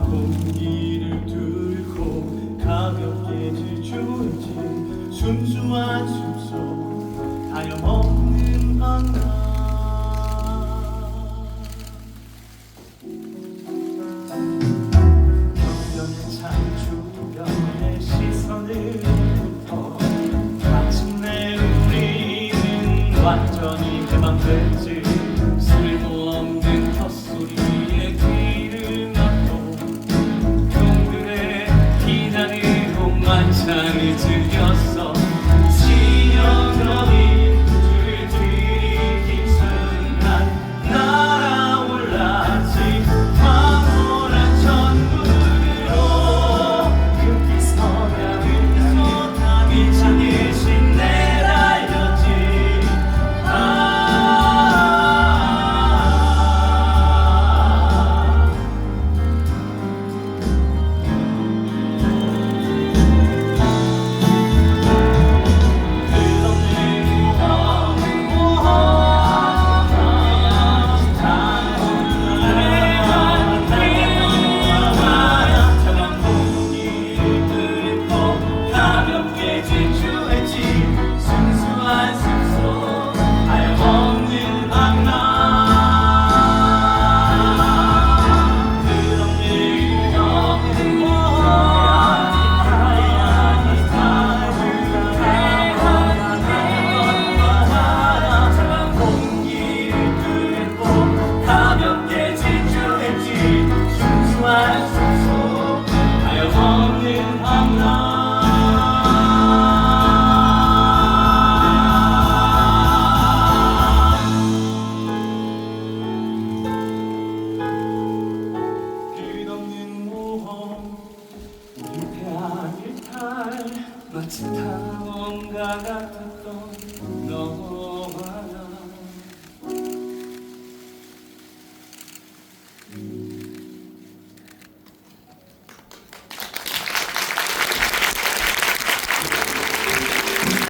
공기를 뚫고 가볍게 질주해진 순수한 어, 마침내 우리는 완전히 해방됐지 to cara tu no.